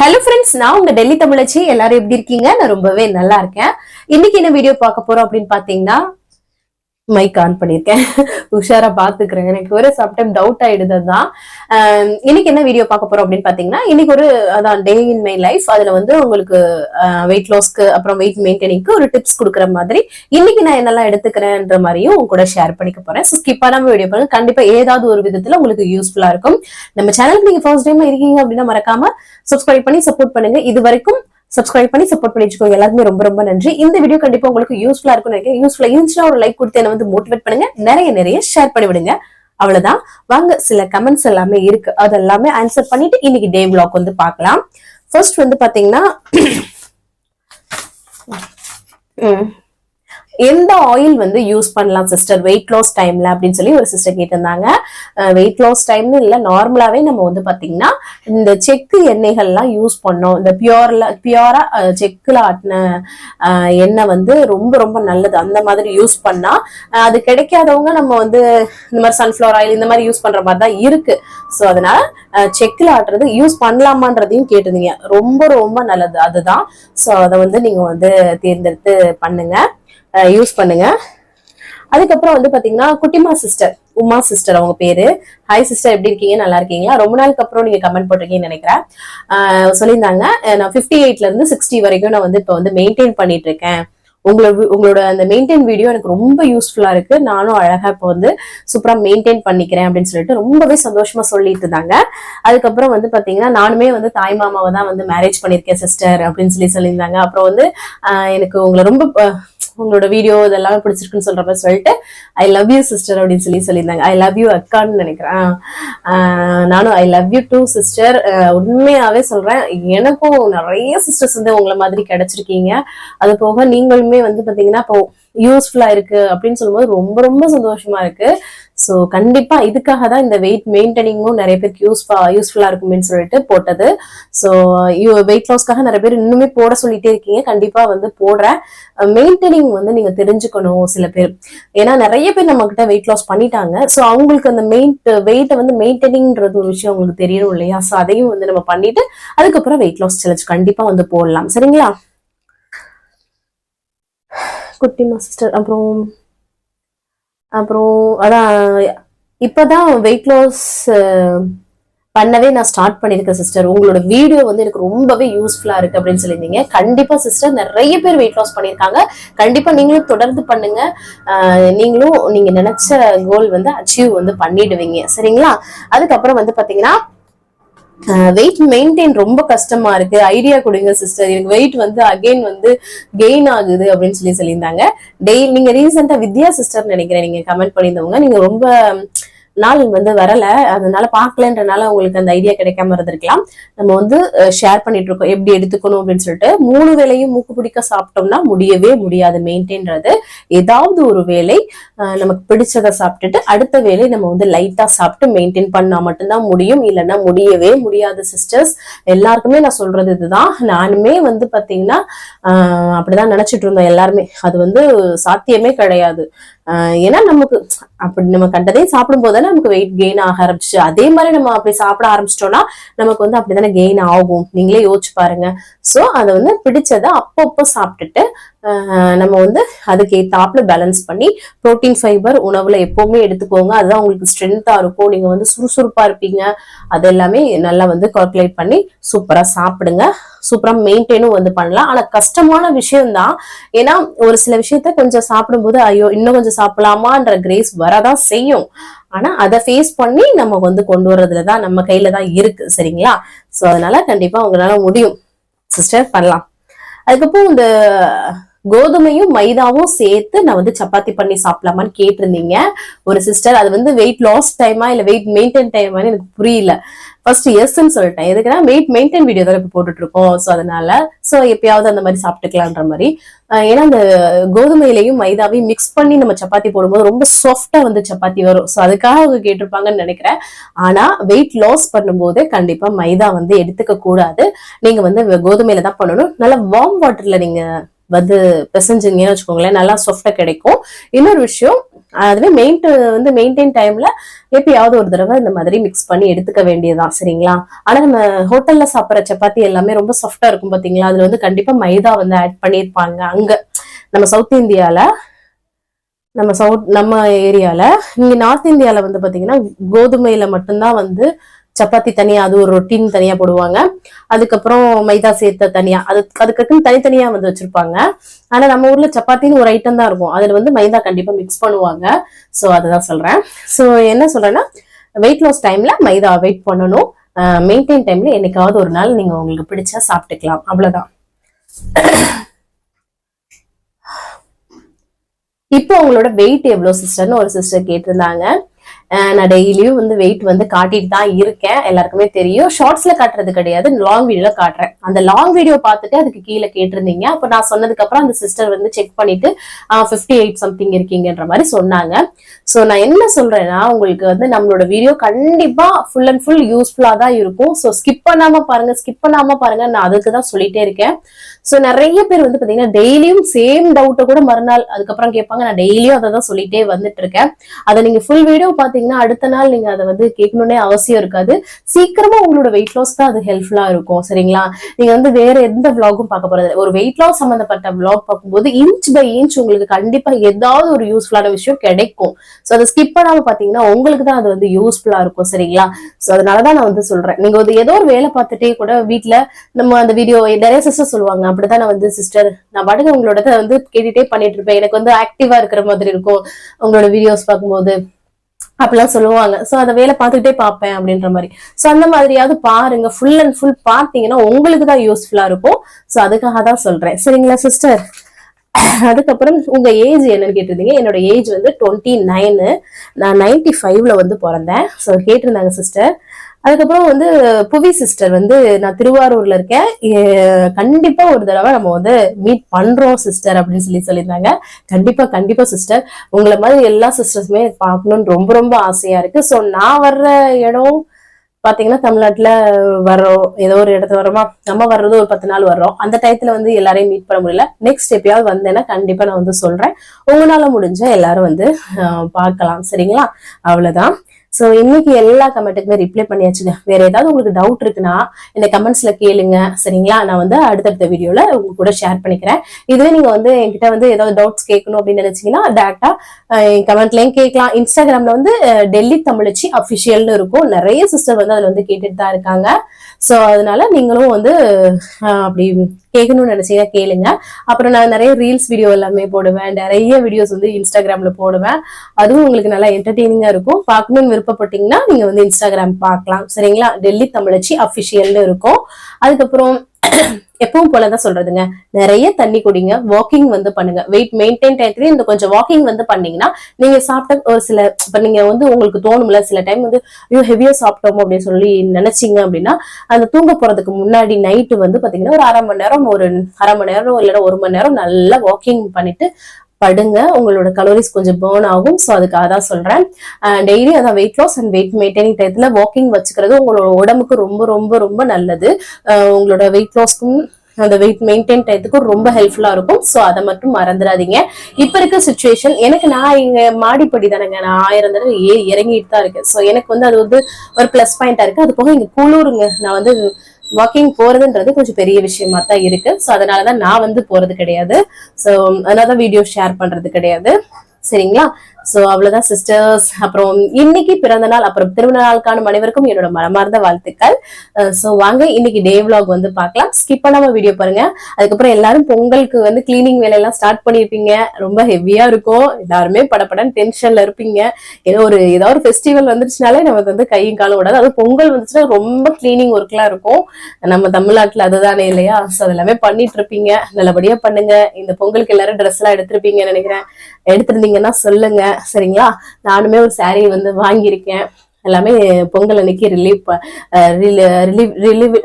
Hello friends நான் உங்க டெல்லி தமிழச்சி. எல்லாரும் எப்படி இருக்கீங்க? நான் ரொம்பவே நல்லா இருக்கேன். இன்னைக்கு என்ன வீடியோ பார்க்க போறோம் அப்படின்னு பாத்தீங்கன்னா மைக் ஆன் பண்ணியிருக்கேன் உஷாரா பாத்துக்கிறேன். எனக்கு ஒரு சம்டைம் டவுட் ஆயிடுது தான் இன்னைக்கு என்ன வீடியோ பார்க்க போறோம் அப்படின்னு பாத்தீங்கன்னா இன்னைக்கு ஒரு அதான் டே இன் மை லைஃப் அதுல வந்து உங்களுக்கு வெயிட் லாஸ்க்கு அப்புறம் வெயிட் மெயின்டைனிங்க்கு ஒரு டிப்ஸ் கொடுக்குற மாதிரி இன்னைக்கு நான் என்னெல்லாம் எடுத்துக்கிறேன்ற மாதிரியும் உங்க கூட ஷேர் பண்ணிக்க போறேன். ஸோ ஸ்கிப்பா நம்ம வீடியோ பாருங்க. கண்டிப்பா ஏதாவது ஒரு விதத்துல உங்களுக்கு யூஸ்ஃபுல்லா இருக்கும். நம்ம சேனலுக்கு நீங்க ஃபர்ஸ்ட் டைம் இருக்கீங்க அப்படின்னா மறக்காம சப்ஸ்கிரைப் பண்ணி சப்போர்ட் பண்ணுங்க. இது வரைக்கும் சப்ஸ்கிரைப் பண்ணி சப்போர்ட் பண்ணிச்சுக்கோங்க எல்லாருமே ரொம்ப ரொம்ப நன்றி. இந்த வீடியோ கண்டிப்பா உங்களுக்கு யூஸ்ஃபுல்லா இருக்கும் நினைக்கிறேன். யூஸ்ஃபுல்லா இருந்துச்சுன்னா ஒரு லைக் கொடுத்து என்ன வந்து மோட்டிவேட் பண்ணுங்க. நிறைய நிறைய ஷேர் பண்ணி விடுங்க. அவ்வளவுதான். வாங்க சில கமெண்ட்ஸ் எல்லாமே இருக்கு. அது எல்லாமே ஆன்சர் பண்ணிட்டு இன்னைக்கு டே vlog வந்து பார்க்கலாம். ஃபர்ஸ்ட் வந்து பாத்தீங்கன்னா எந்த ஆயில் வந்து யூஸ் பண்ணலாம் சிஸ்டர் வெயிட் லாஸ் டைம்ல அப்படின்னு சொல்லி ஒரு சிஸ்டர் கேட்டிருந்தாங்க. வெயிட் லாஸ் டைம்னு இல்லை நார்மலாவே நம்ம வந்து பாத்தீங்கன்னா இந்த செக்கு எண்ணெய்கள்லாம் யூஸ் பண்ணோம். இந்த பியூர்ல பியூரா செக்குல ஆட்டின எண்ணெய் வந்து ரொம்ப ரொம்ப நல்லது. அந்த மாதிரி யூஸ் பண்ணா அது கிடைக்காதவங்க நம்ம வந்து இந்த மாதிரி சன்ஃபிளவர் ஆயில் இந்த மாதிரி யூஸ் பண்ற மாதிரி தான் இருக்கு. ஸோ அதனால செக்கில் ஆட்டுறது யூஸ் பண்ணலாமான்றதையும் கேட்டிருந்தீங்க. ரொம்ப ரொம்ப நல்லது. அதுதான். ஸோ அதை வந்து நீங்க வந்து தேர்ந்தெடுத்து பண்ணுங்க. யூஸ் பண்ணுங்க. அதுக்கப்புறம் வந்து பாத்தீங்கன்னா குட்டிமா சிஸ்டர் உமா சிஸ்டர் அவங்க பேரு. ஹாய் சிஸ்டர் எப்படி இருக்கீங்க? நல்லா இருக்கீங்களா? ரொம்ப நாளுக்கு அப்புறம் நீங்க கமெண்ட் போட்டிருக்கீங்கன்னு நினைக்கிறேன். ஆஹ் சொல்லியிருந்தாங்க. நான் 58 எயிட்ல இருந்து சிக்ஸ்டி வரைக்கும் நான் வந்து இப்போ வந்து மெயின்டைன் பண்ணிட்டு இருக்கேன். உங்களோட உங்களோட அந்த மெயின்டைன் வீடியோ எனக்கு ரொம்ப யூஸ்ஃபுல்லா இருக்கு. நானும் அழகா இப்போ வந்து சூப்பரா மெயின்டைன் பண்ணிக்கிறேன் அப்படின்னு சொல்லிட்டு ரொம்பவே சந்தோஷமா சொல்லிட்டு இருந்தாங்க. அதுக்கப்புறம் வந்து பாத்தீங்கன்னா நானுமே வந்து தாய் மாமாவை தான் வந்து மேரேஜ் பண்ணியிருக்கேன் சிஸ்டர் அப்படின்னு சொல்லி சொல்லியிருந்தாங்க. அப்புறம் வந்து ஆஹ் எனக்கு உங்களை ரொம்ப உங்களோட வீடியோ இதெல்லாமே பிடிச்சிருக்குன்னு சொல்ற மாதிரி சொல்லிட்டு ஐ லவ் யூ சிஸ்டர் அப்படின்னு சொல்லி சொல்லியிருந்தாங்க. ஐ லவ் யூ அக்கான்னு நினைக்கிறேன். ஆஹ் நானும் I love you too sister உண்மையாவே சொல்றேன் எனக்கும் நிறைய சிஸ்டர்ஸ் வந்து உங்களை மாதிரி கிடைச்சிருக்கீங்க. அது போக நீங்களுமே வந்து பாத்தீங்கன்னா இப்போ யூஸ்ஃபுல்லா இருக்கு அப்படின்னு சொல்லும்போது ரொம்ப ரொம்ப சந்தோஷமா இருக்கு. ஸோ கண்டிப்பா இதுக்காக தான் இந்த வெயிட் மெயின்டைனிங்கும் நிறைய பேருக்கு யூஸ்ஃபா யூஸ்ஃபுல்லா இருக்கும்னு சொல்லிட்டு போட்டது. ஸோ வெயிட் லாஸ்க்காக நிறைய பேர் இன்னுமே போட சொல்லிட்டே இருக்கீங்க. கண்டிப்பா வந்து போடுறேன். மெயின்டைனிங் வந்து நீங்க தெரிஞ்சுக்கணும் சில பேர். ஏன்னா நிறைய பேர் நம்ம கிட்ட வெயிட் லாஸ் பண்ணிட்டாங்க. ஸோ அவங்களுக்கு அந்த மெயின் வெயிட்டை வந்து மெயின்டைனிங்கிறது ஒரு விஷயம் அவங்களுக்கு தெரியணும் இல்லையா? ஸோ அதையும் வந்து நம்ம பண்ணிட்டு அதுக்கப்புறம் வெயிட் லாஸ் சேலஞ்ச் கண்டிப்பா வந்து போடலாம். சரிங்களா? குட்டிமா சிஸ்டர் அப்புறம் அப்புறம் அதான் இப்போதான் வெயிட் லாஸ் பண்ணவே நான் ஸ்டார்ட் பண்ணியிருக்கேன் சிஸ்டர் உங்களோட வீடியோ வந்து எனக்கு ரொம்பவே யூஸ்ஃபுல்லாக இருக்குது அப்படின்னு சொல்லியிருந்தீங்க. கண்டிப்பாக சிஸ்டர் நிறைய பேர் வெயிட் லாஸ் பண்ணியிருக்காங்க. கண்டிப்பாக நீங்களும் தொடர்ந்து பண்ணுங்க. நீங்களும் நீங்கள் நினச்ச கோல் வந்து அச்சீவ் வந்து பண்ணிடுவீங்க. சரிங்களா? அதுக்கப்புறம் வந்து பார்த்தீங்கன்னா வெயிட் மெயின்டைன் ரொம்ப கஷ்டமா இருக்கு. ஐடியா கொடுங்க சிஸ்டர் எனக்கு வெயிட் வந்து அகைன் வந்து கெயின் ஆகுது அப்படின்னு சொல்லி சொல்லியிருந்தாங்க. டெய்லி நீங்க ரீசெண்டா வித்யா சிஸ்டர் நினைக்கிறேன். நீங்க கமெண்ட் பண்ணியிருந்தவங்க. நீங்க ரொம்ப நாள் வந்து வரல. அதனால பார்க்கலன்றனால உங்களுக்கு அந்த ஐடியா கிடைக்காம இருந்திருக்கலாம். நம்ம வந்து ஷேர் பண்ணிட்டு இருக்கோம். எப்படி எடுத்துக்கணும் அப்படின்னு சொல்லிட்டு மூணு வேலையும் மூக்கு பிடிக்க சாப்பிட்டோம்னா முடியவே முடியாது. மெயின்டைன்றது ஏதாவது ஒரு வேலை நமக்கு பிடிச்சதை சாப்பிட்டுட்டு அடுத்த வேலை நம்ம வந்து லைட்டா சாப்பிட்டு மெயின்டைன் பண்ணா மட்டும்தான் முடியும். இல்லைன்னா முடியவே முடியாது சிஸ்டர்ஸ் எல்லாருக்குமே நான் சொல்றது இதுதான். நானுமே வந்து பாத்தீங்கன்னா ஆஹ் அப்படிதான் நினைச்சிட்டு இருந்தோம் எல்லாருமே. அது வந்து சாத்தியமே கிடையாது. ஏன்னா நமக்கு அப்படி நம்ம கண்டதே சாப்பிடும் போது நமக்கு வெயிட் கெயின் ஆக ஆரம்பிச்சு. அதே மாதிரி நம்ம அப்படி சாப்பிட ஆரம்பிச்சிட்டோம்னா நமக்கு வந்து அப்படிதானே கெயின் ஆகும். நீங்களே யோசிச்சு பாருங்க. சோ அதை வந்து பிடிச்சதை அப்பப்போ சாப்பிட்டுட்டு நம்ம வந்து அதுக்கு ஏத்தாப்புல பேலன்ஸ் பண்ணி புரோட்டீன் ஃபைபர் உணவுல எப்பவுமே எடுத்துக்கோங்க. அதுதான் உங்களுக்கு ஸ்ட்ரென்த்தா இருக்கும். நீங்க வந்து சுறுசுறுப்பா இருப்பீங்க. அது எல்லாமே நல்லா வந்து கால்குலேட் பண்ணி சூப்பரா சாப்பிடுங்க. சூப்பரா மெயின்டைனும் வந்து பண்ணலாம். ஆனா கஷ்டமான விஷயம் தான் ஏன்னா ஒரு சில விஷயத்த கொஞ்சம் சாப்பிடும்போது ஐயோ இன்னும் கொஞ்சம் சாப்பிடலாமான்ற கிரேஸ் வரதான் செய்யும். ஆனா அதை ஃபேஸ் பண்ணி நம்ம வந்து கொண்டு வர்றதுல தான் நம்ம கையில தான் இருக்கு. சரிங்களா? சோ அதனால கண்டிப்பா உங்களால முடியும். சிஸ்டர் பண்ணலாம். அதுக்கப்புறம் இந்த கோதுமையும் மைதாவும் சேர்த்து நான் வந்து சப்பாத்தி பண்ணி சாப்பிடலாமான்னு கேட்டிருந்தீங்க. ஒரு சிஸ்டர் அது வந்து வெயிட் லாஸ் டைமா இல்ல வெயிட் மெயின்டைன் டைமான்னு எனக்கு புரியல. ஃபர்ஸ்ட் எஸ்ன்னு சொல்லிட்டேன். எதுக்குன்னா வெயிட் மெயின்டைன் வீடியோ தான் இப்போ போட்டுட்டு இருக்கோம் ஸோ அதனால ஸோ எப்பயாவது அந்த மாதிரி சாப்பிட்டுக்கலான்ற மாதிரி. ஏன்னா அந்த கோதுமையிலையும் மைதாவையும் மிக்ஸ் பண்ணி நம்ம சப்பாத்தி போடும்போது ரொம்ப சாஃப்டா வந்து சப்பாத்தி வரும். ஸோ அதுக்காக அவங்க கேட்டிருப்பாங்கன்னு நினைக்கிறேன். ஆனா வெயிட் லாஸ் பண்ணும்போது கண்டிப்பா மைதா வந்து எடுத்துக்க கூடாது. நீங்க வந்து கோதுமையில தான் பண்ணணும். நல்லா வார்ம் வாட்டர்ல நீங்க வந்து பிசைஞ்சிங்கன்னு வச்சுக்கோங்களேன் நல்லா சாஃப்டா கிடைக்கும். இன்னொரு விஷயம் அதுவே மெயின் வந்து மெயின்டைன் டைம்ல எப்பயாவது ஒரு தடவை இந்த மாதிரி மிக்ஸ் பண்ணி எடுத்துக்க வேண்டியதுதான் சரிங்களா? ஆனா நம்ம ஹோட்டல்ல சாப்பிட்ற சப்பாத்தி எல்லாமே ரொம்ப சாஃப்டா இருக்கும் பாத்தீங்களா? அதுல வந்து கண்டிப்பா மைதா வந்து ஆட் பண்ணியிருப்பாங்க. அங்க நம்ம சவுத் இந்தியால நம்ம சவுத் நம்ம ஏரியால இங்க நார்த் இந்தியால வந்து பாத்தீங்கன்னா கோதுமையில மட்டும்தான் வந்து சப்பாத்தி தனியா அது ஒரு ரொட்டீன் தனியா போடுவாங்க. அதுக்கப்புறம் மைதா சேர்த்த தனியா அது அதுக்கப்புறம் தனித்தனியா வந்து வச்சிருப்பாங்க. ஆனா நம்ம ஊர்ல சப்பாத்தின்னு ஒரு ஐட்டம் தான் இருக்கும். அதுல வந்து மைதா கண்டிப்பா மிக்ஸ் பண்ணுவாங்க. சோ அதுதான் சொல்றேன். சோ என்ன சொல்றேன்னா வெயிட் லாஸ் டைம்ல மைதா அவாய்ட் பண்ணணும். மெயின்டைன் டைம்ல என்னைக்காவது ஒரு நாள் நீங்க உங்களுக்கு பிடிச்சா சாப்பிட்டுக்கலாம். அவ்வளவுதான். இப்போ உங்களோட வெயிட் எவ்வளவு சிஸ்டர்னு ஒரு சிஸ்டர் கேட்டிருந்தாங்க. நான் டெய்லியும் வந்து வெயிட் வந்து காட்டிட்டு தான் இருக்கேன். எல்லாருக்குமே தெரியும். ஷார்ட்ஸ்ல காட்டுறது கிடையாது. லாங் வீடியோல காட்டுறேன். அந்த லாங் வீடியோ பார்த்துட்டு அதுக்கு கீழே கேட்டிருந்தீங்க. அப்போ நான் சொன்னதுக்கு அப்புறம் அந்த சிஸ்டர் வந்து செக் பண்ணிட்டு ஃபிஃப்டி எயிட் சம்திங் இருக்கீங்கன்ற மாதிரி சொன்னாங்க. ஸோ நான் என்ன சொல்றேன்னா உங்களுக்கு வந்து நம்மளோட வீடியோ கண்டிப்பா ஃபுல் அண்ட் ஃபுல் யூஸ்ஃபுல்லா தான் இருக்கும். ஸோ ஸ்கிப் பண்ணாம பாருங்க ஸ்கிப் பண்ணாம பாருங்க. நான் அதுக்கு தான் சொல்லிட்டே இருக்கேன். ஸோ நிறைய பேர் வந்து பாத்தீங்கன்னா டெய்லியும் சேம் டவுட்டை கூட மறுநாள் அதுக்கப்புறம் கேட்பாங்க. நான் டெய்லியும் அதை தான் சொல்லிட்டே வந்துட்டு இருக்கேன். அதை நீங்க ஃபுல் வீடியோ பார்த்து பாத்தீங்கன்னா அடுத்த நாள் நீங்க அதை வந்து கேட்கணும்னே அவசியம் இருக்காது. சீக்கிரமா உங்களோட வெயிட் லாஸ் தான் அது ஹெல்ப்ஃபுல்லா இருக்கும் சரிங்களா? நீங்க வந்து வேற எந்த விளாகும் பார்க்க போறது ஒரு வெயிட் லாஸ் சம்பந்தப்பட்ட விளாக் பார்க்கும்போது இன்ச் பை இன்ச் உங்களுக்கு கண்டிப்பா ஏதாவது ஒரு யூஸ்ஃபுல்லான விஷயம் கிடைக்கும். ஸோ அதை ஸ்கிப் பண்ணாம பாத்தீங்கன்னா உங்களுக்கு தான் அது வந்து யூஸ்ஃபுல்லா இருக்கும் சரிங்களா? ஸோ அதனாலதான் நான் வந்து சொல்றேன். நீங்க வந்து ஏதோ ஒரு வேலை பார்த்துட்டே கூட வீட்ல நம்ம அந்த வீடியோ நிறைய சிஸ்டர் சொல்லுவாங்க. அப்படிதான் நான் வந்து சிஸ்டர் நான் பாட்டுக்கு உங்களோட வந்து கேட்டுட்டே பண்ணிட்டு இருப்பேன். எனக்கு வந்து ஆக்டிவா இருக்கிற மாதிரி இருக்கும் உங்களோட வீடியோஸ் பார்க்கும்போது. அப்படிலாம் சொல்லுவாங்க. சோ அதை வேலை பார்த்துக்கிட்டே பார்ப்பேன் அப்படின்ற மாதிரி. சோ அந்த மாதிரியாவது பாருங்க. ஃபுல் அண்ட் ஃபுல் பார்த்தீங்கன்னா உங்களுக்கு தான் யூஸ்ஃபுல்லா இருக்கும். ஸோ அதுக்காக தான் சொல்றேன். சரிங்களா சிஸ்டர் அதுக்கப்புறம் உங்க ஏஜ் என்னன்னு கேட்டிருந்தீங்க. என்னோட ஏஜ் வந்து டுவெண்ட்டி நைனு நான் நைன்டி ஃபைவ்ல வந்து பிறந்தேன். ஸோ கேட்டிருந்தாங்க சிஸ்டர் அதுக்கப்புறம் வந்து புவி சிஸ்டர் வந்து நான் திருவாரூர்ல இருக்கேன். கண்டிப்பா ஒரு தடவை நம்ம வந்து மீட் பண்றோம் சிஸ்டர் அப்படின்னு சொல்லி சொல்லியிருந்தாங்க. கண்டிப்பா கண்டிப்பா சிஸ்டர் உங்களை மாதிரி எல்லா சிஸ்டர்ஸுமே பார்க்கணும்னு ரொம்ப ரொம்ப ஆசையா இருக்கு. ஸோ நான் வர்ற இடம் பாத்தீங்கன்னா தமிழ்நாட்டுல வர்றோம். ஏதோ ஒரு இடத்துல வரோமா நம்ம வர்றது ஒரு பத்து நாள் வர்றோம். அந்த டயத்துல வந்து எல்லாரையும் மீட் பண்ண முடியல. நெக்ஸ்ட் எப்பயாவது வந்தேன்னா கண்டிப்பா நான் வந்து சொல்றேன். உங்களால முடிஞ்ச எல்லாரும் வந்து பார்க்கலாம். சரிங்களா? அவ்வளவுதான். ஸோ இன்னைக்கு எல்லா கமெண்ட்டுக்குமே ரிப்ளை பண்ணியாச்சுங்க. வேற ஏதாவது உங்களுக்கு டவுட் இருக்குன்னா இந்த கமெண்ட்ஸ்ல கேளுங்க. சரிங்களா? நான் வந்து அடுத்தடுத்த வீடியோல உங்க கூட ஷேர் பண்ணிக்கிறேன். இதுவே நீங்க வந்து என்கிட்ட வந்து ஏதாவது டவுட்ஸ் கேட்கணும் அப்படின்னு நினைச்சீங்கன்னா டேரக்டா கமெண்ட்லயும் கேட்கலாம். இன்ஸ்டாகிராம்ல வந்து டெல்லி தமிழச்சி அபிஷியல்னு இருக்கும். நிறைய சிஸ்டர் வந்து அதுல வந்து கேட்டுட்டு தான் இருக்காங்க. ஸோ அதனால நீங்களும் வந்து அப்படி கேட்கணும்னு நினைச்சீங்க கேளுங்க. அப்புறம் நான் நிறைய ரீல்ஸ் வீடியோ எல்லாமே போடுவேன். நிறைய வீடியோஸ் வந்து இன்ஸ்டாகிராம்ல போடுவேன். அதுவும் உங்களுக்கு நல்லா என்டர்டெய்னிங்கா இருக்கும். பார்க்கணும்னு விருப்பப்பட்டீங்கன்னா நீங்க வந்து இன்ஸ்டாகிராம் பார்க்கலாம். சரிங்களா? டெல்லி தமிழச்சி அஃபிஷியல்னு இருக்கும். அதுக்கப்புறம் எப்பவும் போலதான் சொல்றதுங்க. நிறைய தண்ணி குடிங்க வாக்கிங் வந்து பண்ணுங்க. வெயிட் மெயின்டைன் டயத்துல இந்த கொஞ்சம் வாக்கிங் வந்து பண்ணீங்கன்னா நீங்க சாப்பிட்ட ஒரு சில இப்ப நீங்க வந்து உங்களுக்கு தோணும்ல சில டைம் வந்து ஐயோ ஹெவியா சாப்பிட்டோம்? அப்படின்னு சொல்லி நினைச்சீங்க அப்படின்னா அந்த தூங்க போறதுக்கு முன்னாடி நைட்டு வந்து பாத்தீங்கன்னா ஒரு அரை மணி நேரம் ஒரு அரை மணி நேரம் இல்லைன்னா ஒரு மணி நேரம் நல்லா வாக்கிங் பண்ணிட்டு படுங்க. உங்களோட கலோரிஸ் கொஞ்சம் பேர்ன் ஆகும். ஸோ அதுக்காக தான் சொல்கிறேன் டெய்லி அதான் weight loss and weight maintaining டயத்தில் வாக்கிங் வச்சுக்கிறது உங்களோட உடம்புக்கு ரொம்ப ரொம்ப ரொம்ப நல்லது. உங்களோட வெயிட் லாஸ்க்கும் அந்த வெயிட் மெயின்டைன் டயத்துக்கும் ரொம்ப ஹெல்ப்ஃபுல்லாக இருக்கும். ஸோ அதை மட்டும் மறந்துடாதீங்க. இப்போ இருக்க சுச்சுவேஷன் எனக்கு நான் இங்கே மாடிப்படி தானேங்க. நான் ஆயிரம் தடவை ஏ இறங்கிட்டு தான் இருக்கேன். ஸோ எனக்கு வந்து அது வந்து ஒரு ப்ளஸ் பாயிண்டாக இருக்குது அது போக இங்கே குளூருங்க. நான் வந்து வாக்கிங் போறதுன்றது கொஞ்சம் பெரிய விஷயமா தான் இருக்கு. ஸோ அதனாலதான் நான் வந்து போறது கிடையாது. ஸோ அதனாலதான் வீடியோ ஷேர் பண்றது கிடையாது. சரிங்களா? சோ அவ்வளவுதான் சிஸ்டர்ஸ் அப்புறம் இன்னைக்கு பிறந்த நாள் அப்புறம் திருமண நாள் காணும் அனைவருக்கும் என்னோட மனமார்ந்த வாழ்த்துக்கள். சோ வாங்க இன்னைக்கு டே விலாக் வந்து பார்க்கலாம். ஸ்கிப் பண்ணாம வீடியோ பாருங்க. அதுக்கப்புறம் எல்லாரும் பொங்கலுக்கு வந்து கிளீனிங் வேலையெல்லாம் ஸ்டார்ட் பண்ணிருப்பீங்க. ரொம்ப ஹெவியா இருக்கும். எல்லாருமே படப்படன்னு டென்ஷன்ல இருப்பீங்க. ஏதோ ஒரு ஏதாவது ஒரு ஃபெஸ்டிவல் வந்துருச்சுனாலே நமக்கு வந்து கையும் காலும் விடாது. அது பொங்கல் வந்துச்சுன்னா ரொம்ப கிளீனிங் ஒர்க்லாம் இருக்கும். நம்ம தமிழ்நாட்டுல அதுதானே இல்லையா? சோ அதெல்லாமே பண்ணிட்டு இருப்பீங்க நல்லபடியா பண்ணுங்க. இந்த பொங்கலுக்கு எல்லாரும் ட்ரெஸ் எல்லாம் எடுத்திருப்பீங்கன்னு நினைக்கிறேன். எடுத்திருந்தீங்கன்னா சொல்லுங்க. சரிங்களா? நானுமே ஒரு saree வந்து வாங்கியிருக்கேன். எல்லாமே பொங்கல் அன்னைக்கு ரிலீவ் ரிலீவ் ரிலீவ்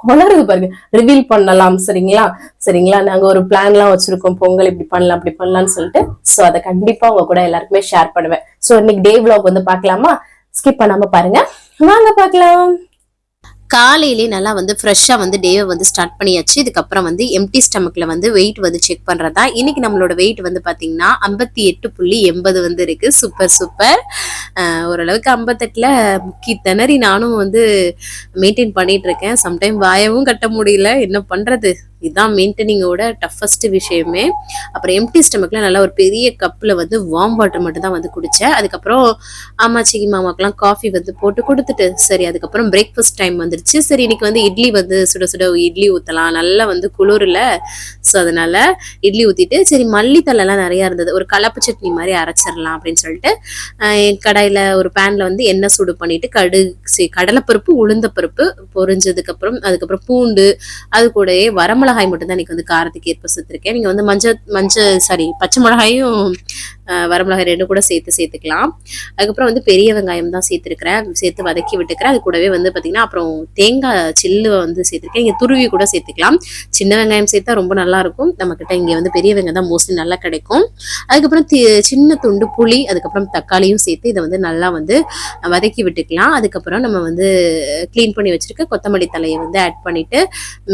குளறுது பாருங்க. ரிவீல் பண்ணலாம் சரிங்களா? சரிங்களா? நாங்க ஒரு பிளான்லாம் வச்சிருக்கோம். பொங்கல் இப்படி பண்ணலாம் அப்படி பண்ணலாம்னு சொல்லிட்டு. ஸோ அதை கண்டிப்பா உங்க கூட எல்லாருக்குமே ஷேர் பண்ணுவேன். ஸோ இன்னைக்கு டே விலாக் வந்து பார்க்கலாமா? ஸ்கிப் பண்ணாம பாருங்க. வாங்க பார்க்கலாம். காலையிலே நல்லா வந்து ஃப்ரெஷ்ஷாக வந்து டேவை வந்து ஸ்டார்ட் பண்ணியாச்சு. இதுக்கப்புறம் வந்து எம்டி ஸ்டமக்கில் வந்து வெயிட் வந்து செக் பண்ணுறதா இன்னைக்கு நம்மளோட வெயிட் வந்து பார்த்தீங்கன்னா ஐம்பத்தி எட்டு புள்ளி எண்பது வந்து இருக்குது சூப்பர் சூப்பர் ஓரளவுக்கு ஐம்பத்தெட்டில் முக்கி திணறி நானும் வந்து மெயின்டைன் பண்ணிகிட்ருக்கேன் சம்டைம் வாயவும் கட்ட முடியல. என்ன பண்ணுறது இதுதான் மெயின்டெனிங்கோட டஃபஸ்ட் விஷயமே. அப்புறம் எம்டி ஸ்டமக்கில் நல்லா ஒரு பெரிய கப்பில் வந்து வார்ம் வாட்டர் மட்டும் தான் வந்து குடித்தேன் அதுக்கப்புறம் அம்மாச்சிக்கு மாமாக்கெல்லாம் காஃபி வந்து போட்டு கொடுத்துட்டு சரி அதுக்கப்புறம் பிரேக்ஃபாஸ்ட் டைம் வந்துருச்சு. சரி இன்னைக்கு வந்து இட்லி வந்து சுட சுட இட்லி ஊற்றலாம் நல்லா வந்து குளிரில். ஸோ அதனால இட்லி ஊற்றிட்டு சரி மல்லித்தலைலாம் நிறையா இருந்தது. ஒரு கலப்பு சட்னி மாதிரி அரைச்சிடலாம் அப்படின்னு சொல்லிட்டு கடாயில் ஒரு பேனில் வந்து எண்ணெய் சூடு பண்ணிட்டு கடு கடலைப்பருப்பு உளுந்தப்பருப்பு பொரிஞ்சதுக்கப்புறம் அதுக்கப்புறம் பூண்டு அது கூடயே வரமிளகா மிளகாய் மட்டும் தான் இன்னைக்கு வந்து காரத்துக்கு ஏற்ப சேர்த்துருக்கேன் நீங்கள் வந்து மஞ்சள் மஞ்சள் சாரி பச்சை மிளகாயும் வரமிளகாய் ரெண்டு கூட சேர்த்து சேர்த்துக்கலாம். அதுக்கப்புறம் வந்து பெரிய வெங்காயம் தான் சேர்த்துருக்கிறேன். சேர்த்து வதக்கி விட்டுக்கிறேன். அது கூடவே வந்து பார்த்தீங்கன்னா அப்புறம் தேங்காய் சில்லு வந்து சேர்த்துருக்கேன். இங்கே துருவி கூட சேர்த்துக்கலாம். சின்ன வெங்காயம் சேர்த்தா ரொம்ப நல்லாயிருக்கும் நம்மக்கிட்ட இங்கே வந்து பெரிய வெங்காயம் தான் மோஸ்ட்லி நல்லா கிடைக்கும். அதுக்கப்புறம் சின்ன துண்டு புளி அதுக்கப்புறம் தக்காளியும் சேர்த்து இதை வந்து நல்லா வந்து வதக்கி விட்டுக்கலாம். அதுக்கப்புறம் நம்ம வந்து க்ளீன் பண்ணி வச்சிருக்க கொத்தமல்லி தலையை வந்து ஆட் பண்ணிவிட்டு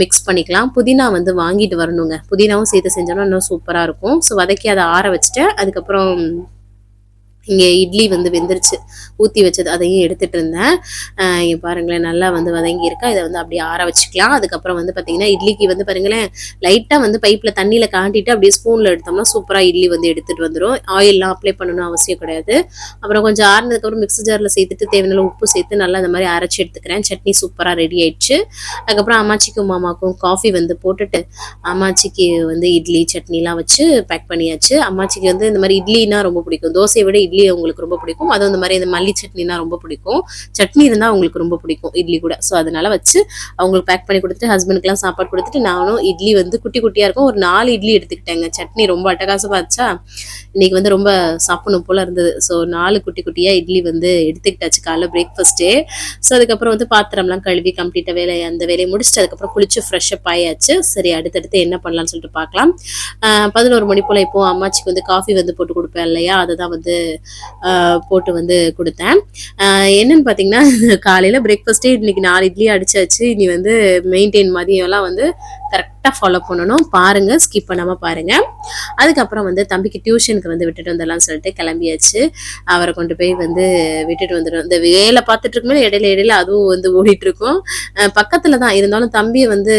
மிக்ஸ் பண்ணிக்கலாம். புதினா வந்து வாங்கிட்டு வரணுங்க. புதினாவும் சேர்த்து செஞ்சோன்னா இன்னும் சூப்பராக இருக்கும். ஸோ வதக்கி அதை ஆற வச்சுட்டு அதுக்கப்புறம் pro இங்கே இட்லி வந்து வெந்துருச்சு. ஊற்றி வச்சது அதையும் எடுத்துகிட்டு இருந்தேன். இங்கே பாருங்களேன் நல்லா வந்து வதங்கி இருக்கா இதை வந்து அப்படியே ஆற வச்சுக்கலாம். அதுக்கப்புறம் வந்து பார்த்தீங்கன்னா இட்லிக்கு வந்து பாருங்களேன் லைட்டாக வந்து பைப்பில் தண்ணியில் காட்டிட்டு அப்படியே ஸ்பூனில் எடுத்தோம்னா சூப்பராக இட்லி வந்து எடுத்துகிட்டு வந்துடும் ஆயிலெலாம் அப்ளை பண்ணணும் அவசியம் கிடையாது. அப்புறம் கொஞ்சம் ஆறினதுக்கப்புறம் மிக்ஸி ஜாரில் சேர்த்துட்டு தேவையான உப்பு சேர்த்து நல்லா இந்த மாதிரி அரைச்சி எடுத்துக்கிறேன். சட்னி சூப்பராக ரெடி ஆயிடுச்சு. அதுக்கப்புறம் அம்மாச்சிக்கும் மாமாக்கும் காஃபி வந்து போட்டுட்டு அம்மாச்சிக்கு வந்து இட்லி சட்னிலாம் வச்சு பேக் பண்ணியாச்சு. அம்மாச்சிக்கு வந்து இந்த மாதிரி இட்லினா ரொம்ப பிடிக்கும். தோசையை விட இட்லி இட்லி அவங்களுக்கு ரொம்ப பிடிக்கும். அதுவும் இந்த மாதிரி இந்த மல்லி சட்னினா ரொம்ப பிடிக்கும். சட்னி இருந்தால் அவங்களுக்கு ரொம்ப பிடிக்கும் இட்லி கூட. ஸோ அதனால வச்சு அவங்களுக்கு பேக் பண்ணி கொடுத்துட்டு ஹஸ்பண்டுக்குலாம் சாப்பாடு கொடுத்துட்டு நானும் இட்லி வந்து குட்டி குட்டியாக இருக்கும். ஒரு நாலு இட்லி எடுத்துக்கிட்டேங்க. சட்னி ரொம்ப அட்டகாசமாக இருந்துச்சா இன்னைக்கு வந்து ரொம்ப சாப்பிடணும் போல இருந்தது. ஸோ நாலு குட்டி குட்டியாக இட்லி வந்து எடுத்துக்கிட்டாச்சு காலைல பிரேக்ஃபாஸ்ட்டே ஸோ அதுக்கப்புறம் வந்து பாத்திரம்லாம் கழுவி கம்ப்ளீட்டாக வேலையை அந்த வேலையை முடிச்சுட்டு அதுக்கப்புறம் குளிச்சு ஃப்ரெஷ்ஷப் ஆயாச்சு. சரி அடுத்தடுத்து என்ன பண்ணலாம்னு சொல்லிட்டு பார்க்கலாம் பதினோரு மணி போல் இப்போ அம்மாச்சிக்கு வந்து காஃபி வந்து போட்டு கொடுப்பேன் இல்லையா? அதை தான் வந்து போட்டு வந்து கொடுத்தேன். என்னன்னு பார்த்தீங்கன்னா காலையில் பிரேக்ஃபாஸ்ட்டே இன்னைக்கு நாலு இட்லி அடிச்சாச்சு. இனி வந்து மெயின்டைன் மதியம்லாம் வந்து கரெக்டாக ஃபாலோ பண்ணணும். பாருங்கள் ஸ்கிப் பண்ணாமல் பாருங்கள் அதுக்கப்புறம் வந்து தம்பிக்கு டியூஷனுக்கு வந்து விட்டுட்டு வந்துடலாம்னு சொல்லிட்டு கிளம்பியாச்சு. அவரை கொண்டு போய் வந்து விட்டுட்டு வந்துடும் இந்த வேலை பார்த்துட்டு இருக்கும்போது இடையில இடையில அதுவும் வந்து ஓடிட்டு இருக்கும் பக்கத்தில் தான் இருந்தாலும் தம்பியை வந்து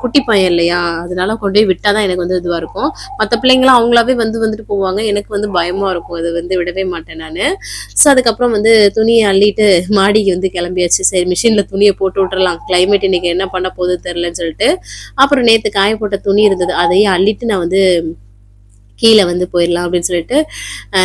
குட்டி பையன் இல்லையா? அதனால கொண்டு போய் விட்டால் தான் எனக்கு வந்து இதுவாக இருக்கும். மற்ற பிள்ளைங்களாம் அவங்களாவே வந்து வந்துட்டு போவாங்க. எனக்கு வந்து பயமாக இருக்கும். அது வந்து விடவே மாட்டேன் நான். ஸோ அதுக்கப்புறம் வந்து துணியை அள்ளிட்டு மாடிக்கு வந்து கிளம்பியாச்சு. சரி மிஷினில் துணியை போட்டு விட்டுறலாம். கிளைமேட் இன்னைக்கு என்ன பண்ண போகுது தெரிலன்னு சொல்லிட்டு அப்புறம் நேற்று காய போட்ட துணி இருந்தது அதையும் அள்ளிட்டு நான் வந்து கீழே வந்து போயிடலாம் அப்படின்னு சொல்லிட்டு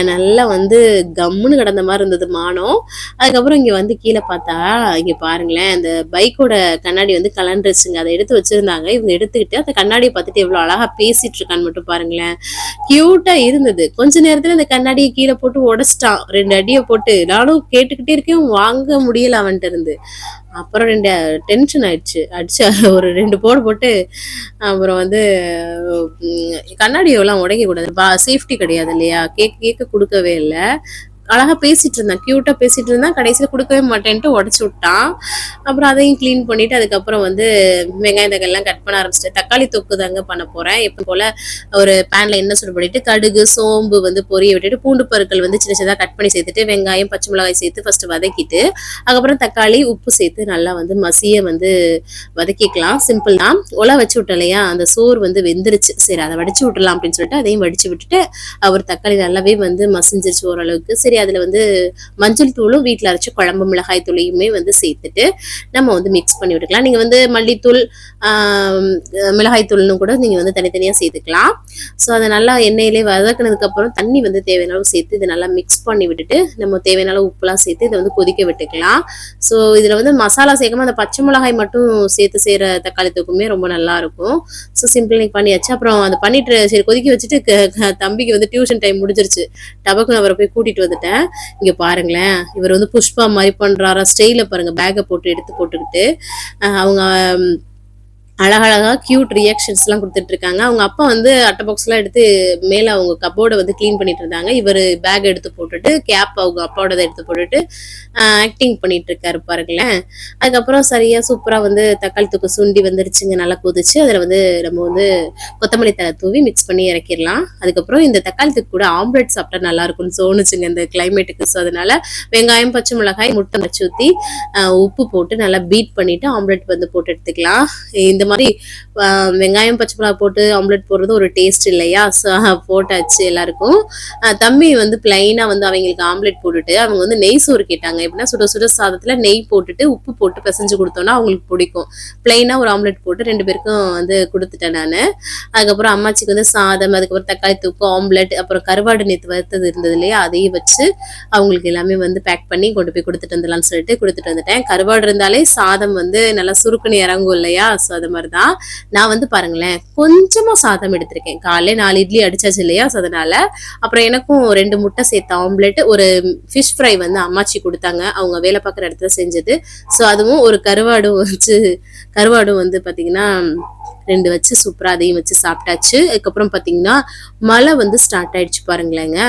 நல்லா வந்து கம்முன்னு கிடந்த மாதிரி இருந்தது மானம். அதுக்கப்புறம் இங்கே வந்து கீழே பார்த்தா இங்கே பாருங்களேன் அந்த பைக்கோட கண்ணாடி வந்து கலண்டுருச்சுங்க. அதை எடுத்து வச்சுருந்தாங்க. இவங்க எடுத்துக்கிட்டு அந்த கண்ணாடியை பார்த்துட்டு எவ்வளோ அழகாக பேசிட்டு இருக்கான்னு மட்டும் பாருங்களேன். க்யூட்டாக இருந்தது. கொஞ்ச நேரத்தில் அந்த கண்ணாடியை கீழே போட்டு உடச்சிட்டான். ரெண்டு அடியை போட்டு. நானும் கேட்டுக்கிட்டே இருக்கேன் வாங்க முடியல அவன்கிட்ட இருந்து. அப்புறம் ரெண்டு டென்ஷன் ஆயிடுச்சு. அடிச்சு ஒரு ரெண்டு போடு போட்டு அப்புறம் வந்து கண்ணாடியெல்லாம் உடைக்கக்கூடாது. பா சேஃப்டி கிடையாது இல்லையா? கேக் கேக்கு கொடுக்கவே இல்லை. அழகா பேசிட்டு இருந்தான். கியூட்டா பேசிட்டு இருந்தான். கடைசியில் கொடுக்கவே மாட்டேன்ட்டு உடச்சு விட்டான். அப்புறம் அதையும் க்ளீன் பண்ணிட்டு அதுக்கப்புறம் வந்து வெங்காயம் தக்காளிலாம் கட் பண்ண ஆரம்பிச்சிட்டு தக்காளி தொக்கு தாங்க பண்ண போறேன். எப்போ போல ஒரு பேன்ல என்ன சூடு பண்ணிட்டு கடுகு சோம்பு வந்து பொரிய விட்டுட்டு பூண்டு பருக்கள் வந்து சின்ன சின்னதாக கட் பண்ணி சேர்த்துட்டு வெங்காயம் பச்சை மிளகாய் சேர்த்து ஃபர்ஸ்ட் வதக்கிட்டு அதுக்கப்புறம் தக்காளி உப்பு சேர்த்து நல்லா வந்து மசிய வந்து வதக்கிக்கலாம். சிம்பிள் தான். ஒலை வச்சு விட்டோம் இல்லையா? அந்த சோறு வந்து வெந்துருச்சு. சரி அதை வடிச்சு விட்டுலாம் அப்படின்னு சொல்லிட்டு அதையும் வடிச்சு விட்டுட்டு அவர் தக்காளி நல்லாவே வந்து மசிஞ்சிருச்சு ஓரளவுக்கு. சரி மாதிரி அதில் வந்து மஞ்சள் தூளும் வீட்டில் அரைச்சி குழம்பு மிளகாய் தூளையுமே வந்து சேர்த்துட்டு நம்ம வந்து மிக்ஸ் பண்ணி விட்டுக்கலாம். நீங்கள் வந்து மல்லித்தூள் மிளகாய் தூள்னு கூட நீங்கள் வந்து தனித்தனியாக சேர்த்துக்கலாம். ஸோ அதை நல்லா எண்ணெயிலே வதக்கினதுக்கப்புறம் தண்ணி வந்து தேவையான அளவு சேர்த்து இதை நல்லா மிக்ஸ் பண்ணி விட்டுட்டு நம்ம தேவையான அளவு உப்புலாம் சேர்த்து இதை வந்து கொதிக்க விட்டுக்கலாம். ஸோ இதில் வந்து மசாலா சேர்க்காம அந்த பச்சை மிளகாய் மட்டும் சேர்த்து செய்கிற தக்காளி தூக்குமே ரொம்ப நல்லா இருக்கும். ஸோ சிம்பிள் பண்ணியாச்சு. அப்புறம் அதை பண்ணிட்டு சரி கொதிக்க வச்சுட்டு தம்பிக்கு வந்து டியூஷன் டைம் முடிஞ்சிருச்சு. டபக்கு அவரை போய் கூட்டிகிட்டு வந்துட்டு பார்த்தேன். இங்கே பாருங்களேன். இவர் வந்து புஷ்பா மாதிரி பண்ணுறாரா ஸ்டைல பாருங்க. பேக்கை போட்டு எடுத்து போட்டுக்கிட்டு அவங்க அழகழகா கியூட் ரியாக்ஷன்ஸ்லாம் கொடுத்துட்டு இருக்காங்க அவங்க அப்பா வந்து அட்டை பாக்ஸ்லாம் எடுத்து மேலே அவங்க கப்போர்டை வந்து க்ளீன் பண்ணிட்டு இருந்தாங்க இவர் பேக் எடுத்து போட்டுட்டு கேப் அவங்க அப்பாவோடதை எடுத்து போட்டுட்டு ஆக்டிங் பண்ணிட்டு இருக்காரு பாருங்களேன். அதுக்கப்புறம் சரியா சூப்பரா வந்து தக்காளி தூக்கு சுண்டி வந்துருச்சுங்க நல்லா கொதிச்சு அதில் வந்து நம்ம வந்து கொத்தமல்லி தலை தூவி மிக்ஸ் பண்ணி இறக்கிடலாம். அதுக்கப்புறம் இந்த தக்காளி தூக்கு கூட ஆம்லெட் சாப்பிட்டா நல்லா இருக்கும்னு தோணுச்சுங்க இந்த கிளைமேட்டுக்கு ஸோ அதனால வெங்காயம் பச்சை மிளகாய் முட்டை வச்சு ஊற்றி உப்பு போட்டு நல்லா பீட் பண்ணிட்டு ஆம்லெட் வந்து போட்டு எடுத்துக்கலாம். இந்த மாதிரி ஆஹ் வெங்காயம் பச்சை மிளகா போட்டு ஆம்லெட் போடுறது ஒரு டேஸ்ட் இல்லையா? ஸோ போட்டாச்சு எல்லாருக்கும். தம்பி வந்து பிளைனாக வந்து அவங்களுக்கு ஆம்லெட் போட்டுட்டு அவங்க வந்து நெய் சோறு கேட்டாங்க. எப்படின்னா சுட சுட சாதத்தில் நெய் போட்டுட்டு உப்பு போட்டு பிசைஞ்சு கொடுத்தோன்னா அவங்களுக்கு பிடிக்கும். பிளைனாக ஒரு ஆம்லெட் போட்டு ரெண்டு பேருக்கும் வந்து கொடுத்துட்டேன் நான். அதுக்கப்புறம் அம்மாச்சிக்கு வந்து சாதம் அதுக்கப்புறம் தக்காளி தூக்கு ஆம்லெட் அப்புறம் கருவாடு நேற்று வறுத்தது இருந்தது இல்லையா? அதையும் வச்சு அவங்களுக்கு எல்லாமே வந்து பேக் பண்ணி கொண்டு போய் கொடுத்துட்டு வந்துடலாம்னு சொல்லிட்டு கொடுத்துட்டு வந்துட்டேன். கருவாடு இருந்தாலே சாதம் வந்து நல்லா சுருக்குன்னு இறங்கும் இல்லையா? ஸோ அது மாதிரி தான் நான் வந்து பாருங்களேன் கொஞ்சமாக சாதம் எடுத்திருக்கேன். காலையில நாலு இட்லி அடிச்சாச்சு இல்லையா ஸோ அதனால. அப்புறம் எனக்கும் ரெண்டு முட்டை சேர்த்த ஆம்லெட் ஒரு ஃபிஷ் ஃப்ரை வந்து அம்மாச்சி கொடுத்தாங்க. அவங்க வேலை பார்க்குற இடத்துல செஞ்சது. ஸோ அதுவும் ஒரு கருவாடும் வச்சு கருவாடும் வந்து பார்த்தீங்கன்னா ரெண்டு வச்சு சூப்பராக அதையும் வச்சு சாப்பிட்டாச்சு. அதுக்கப்புறம் பார்த்தீங்கன்னா மழை வந்து ஸ்டார்ட் ஆயிடுச்சு பாருங்களேங்க.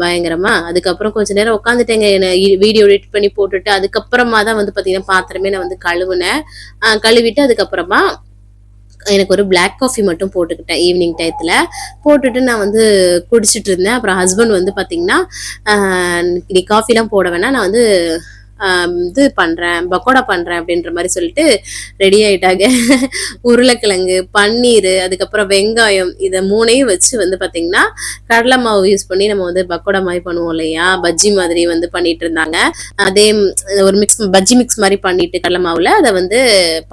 பயங்கரமா. அதுக்கப்புறம் கொஞ்ச நேரம் உட்காந்துட்டேங்க என்ன வீடியோ எடிட் பண்ணி போட்டுட்டு அதுக்கப்புறமா தான் வந்து பார்த்தீங்கன்னா பாத்திரமே நான் வந்து கழுவுனேன். கழுவிட்டு அதுக்கப்புறமா எனக்கு ஒரு பிளாக் காஃபி மட்டும் போட்டுக்கிட்டேன் ஈவினிங் டயத்தில் போட்டுட்டு நான் வந்து குடிச்சிட்டு இருந்தேன். அப்புறம் ஹஸ்பண்ட் வந்து பார்த்தீங்கன்னா நீ காஃபிலாம் போட வேணாம். நான் வந்து இது பண்ணுறேன் பக்கோடா பண்ணுறேன் அப்படின்ற மாதிரி சொல்லிட்டு ரெடி ஆகிட்டாங்க உருளைக்கிழங்கு பன்னீர் அதுக்கப்புறம் வெங்காயம் இதை மூணையும் வச்சு வந்து பார்த்தீங்கன்னா கடலை மாவு யூஸ் பண்ணி நம்ம வந்து பக்கோடா மாதிரி பண்ணுவோம் இல்லையா? பஜ்ஜி மாதிரி வந்து பண்ணிட்டு இருந்தாங்க. அதே ஒரு மிக்ஸ் பஜ்ஜி மிக்ஸ் மாதிரி பண்ணிட்டு கடலை மாவில் அதை வந்து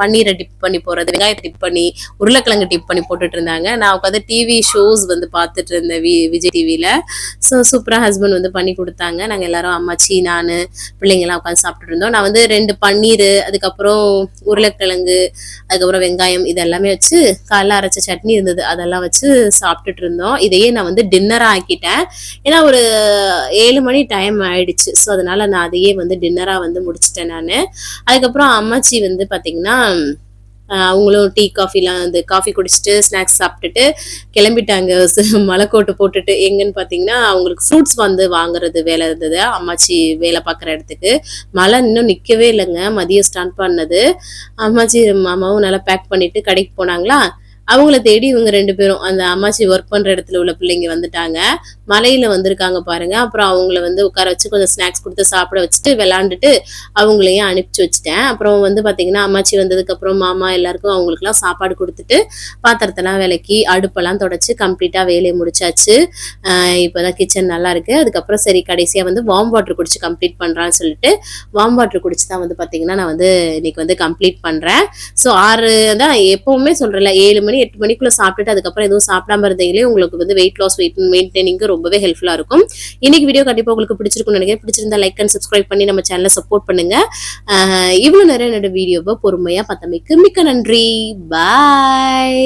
பன்னீரை டிப் பண்ணி போடுறது வெங்காயத்தை டிப் பண்ணி உருளைக்கிழங்கு டிப் பண்ணி போட்டுட்டு இருந்தாங்க. நான் உட்காந்து டிவி ஷோஸ் வந்து பார்த்துட்டு இருந்தேன் வி விஜய் டிவியில் ஸோ சூப்பராக ஹஸ்பண்ட் வந்து பண்ணி கொடுத்தாங்க. நாங்கள் எல்லாரும் அம்மாச்சி நான் பிள்ளைங்கெல்லாம் உட்காந்து சாப்பிட்டுட்டு இருந்தோம். நான் வந்து ரெண்டு பன்னீர் அதுக்கப்புறம் உருளைக்கிழங்கு அதுக்கப்புறம் வெங்காயம் இது எல்லாமே வச்சு காலைல அரைச்ச சட்னி இருந்தது. அதெல்லாம் வச்சு சாப்பிட்டுட்டு இருந்தோம். இதையே நான் வந்து டின்னராக ஆக்கிட்டேன். ஏன்னா ஒரு ஏழு மணி டைம் ஆயிடுச்சு. ஸோ அதனால நான் அதையே வந்து டின்னராக வந்து முடிச்சிட்டேன் நான். அதுக்கப்புறம் அம்மாச்சி வந்து பார்த்தீங்கன்னா அவங்களும் டீ காஃபிலாம் வந்து காஃபி குடிச்சிட்டு ஸ்நாக்ஸ் சாப்பிட்டுட்டு கிளம்பிட்டாங்க. ச- மலைக்கோட்டு போட்டுட்டு எங்கன்னு பார்த்தீங்கன்னா அவங்களுக்கு ஃப்ரூட்ஸ் வந்து வாங்குறது வேலை இருந்தது. அம்மாச்சி வேலை பார்க்குற இடத்துக்கு. மழை இன்னும் நிற்கவே இல்லைங்க. மதியம் ஸ்டார்ட் பண்ணது. அம்மாச்சி மாமாவும் நல்லா பேக் பண்ணிட்டு கடைக்கு போனாங்களா? அவங்கள தேடி இவங்க ரெண்டு பேரும் அந்த அம்மாச்சி ஒர்க் பண்ற இடத்துல உள்ள பிள்ளைங்க வந்துட்டாங்க. மலையில வந்திருக்காங்க பாருங்க. அப்புறம் அவங்கள வந்து உட்கார வச்சு கொஞ்சம் ஸ்நாக்ஸ் கொடுத்து சாப்பிட வச்சுட்டு விளாண்டுட்டு அவங்களையும் அனுப்பிச்சு வச்சுட்டேன். அப்புறம் வந்து பாத்தீங்கன்னா அம்மாச்சி வந்ததுக்கு அப்புறம் மாமா எல்லாருக்கும் அவங்களுக்குலாம் சாப்பாடு கொடுத்துட்டு பாத்திரத்தெல்லாம் விலக்கி அடுப்பெல்லாம் தொடச்சு கம்ப்ளீட்டா வேலையை முடிச்சாச்சு. ஆஹ் இப்போதான் கிச்சன் நல்லா இருக்கு. அதுக்கப்புறம் சரி கடைசியா வந்து வார்ம் வாட்டர் குடிச்சு கம்ப்ளீட் பண்றான்னு சொல்லிட்டு வார்ம் வாட்டர் குடிச்சு தான் வந்து பாத்தீங்கன்னா நான் வந்து இன்னைக்கு வந்து கம்ப்ளீட் பண்றேன். ஸோ ஆறு தான் எப்பவுமே சொல்றேன்ல ஏழு மணி எட்டு மணிக்குள்ள சாப்பிட்டுட்டு அதுக்கப்புறம் எதுவும் சாப்பிடாம இருந்தீங்களே உங்களுக்கு வந்து வெயிட் லாஸ் வெயிட் மெயின்டைனிங்க்கு ரொம்பவே ஹெல்ப்ஃபுல்லா இருக்கும். இன்னைக்கு வீடியோ கண்டிப்பா உங்களுக்கு பிடிச்சிருக்கும்னு நினைக்கிறேன். பிடிச்சிருந்தா லைக் அண்ட் சப்ஸ்கிரைப் பண்ணி நம்ம சேனலை சப்போர்ட் பண்ணுங்க. இவ்வளோ இவ்வளவு நேரம் என்னோட வீடியோவை பொறுமையா பார்த்தமைக்கு மிக்க நன்றி. பாய்